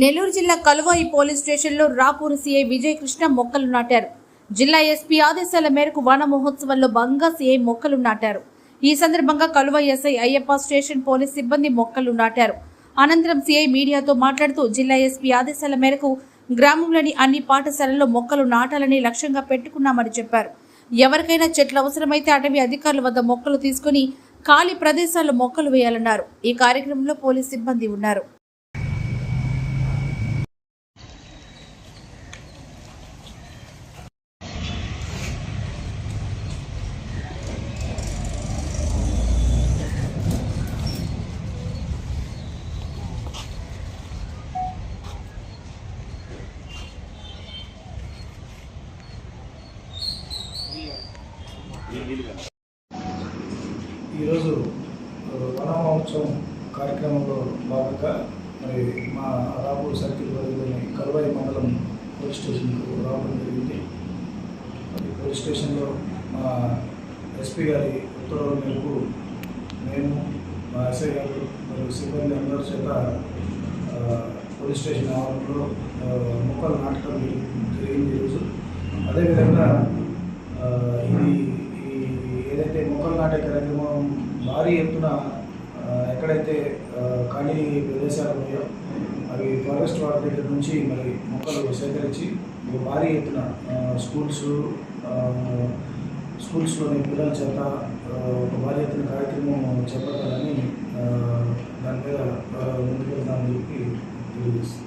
నెల్లూరు జిల్లా కలువాయి పోలీస్ స్టేషన్లో రాపూరు సీఐ విజయ్ కృష్ణ మొక్కలు నాటారు. జిల్లా ఎస్పీ ఆదేశాల మేరకు వన మహోత్సవంలో బంగా సీఐ మొక్కలు నాటారు. ఈ సందర్భంగా కలువ ఎస్ఐ అయ్యప్ప స్టేషన్ పోలీస్ సిబ్బంది మొక్కలు నాటారు. అనంతరం సీఐ మీడియాతో మాట్లాడుతూ జిల్లా ఎస్పీ ఆదేశాల మేరకు గ్రామంలోని అన్ని పాఠశాలల్లో మొక్కలు నాటాలని లక్ష్యంగా పెట్టుకున్నామని చెప్పారు. ఎవరికైనా చెట్లు అవసరమైతే అటవీ అధికారుల వద్ద మొక్కలు తీసుకుని ఖాళీ ప్రదేశాల్లో మొక్కలు వేయాలన్నారు. ఈ కార్యక్రమంలో పోలీస్ సిబ్బంది ఉన్నారు. ఈరోజు వన మహోత్సవం కార్యక్రమంలో భాగంగా మరి మా రాపూర్ సర్కిల్ పరిధిలోని కల్వాయి మండలం పోలీస్ స్టేషన్కు రావడం జరిగింది. మరి పోలీస్ స్టేషన్లో మా ఎస్పీ గారి ఉత్తర్వుల మేరకు మేము మా ఎస్ఐ గారు మరియు సిబ్బంది అందరి చేత పోలీస్ స్టేషన్ ఆవరణలో మొక్కలు నాటకం జరిగింది ఈరోజు. అదేవిధంగా ఇది ఈ నాటే కార్యక్రమం భారీ ఎత్తున ఎక్కడైతే ఖాళీ ప్రదేశాలు ఉన్నాయో అవి ఫారెస్ట్ వారి దగ్గర నుంచి మరి మొక్కలు సేకరించి ఒక భారీ ఎత్తున స్కూల్స్ స్కూల్స్లోని పిల్లల చేత ఒక భారీ ఎత్తున కార్యక్రమం చేపట్టాలని దాని మీద ఆ, ముందుకు వెళ్దామని చెప్పి తెలియజేస్తుంది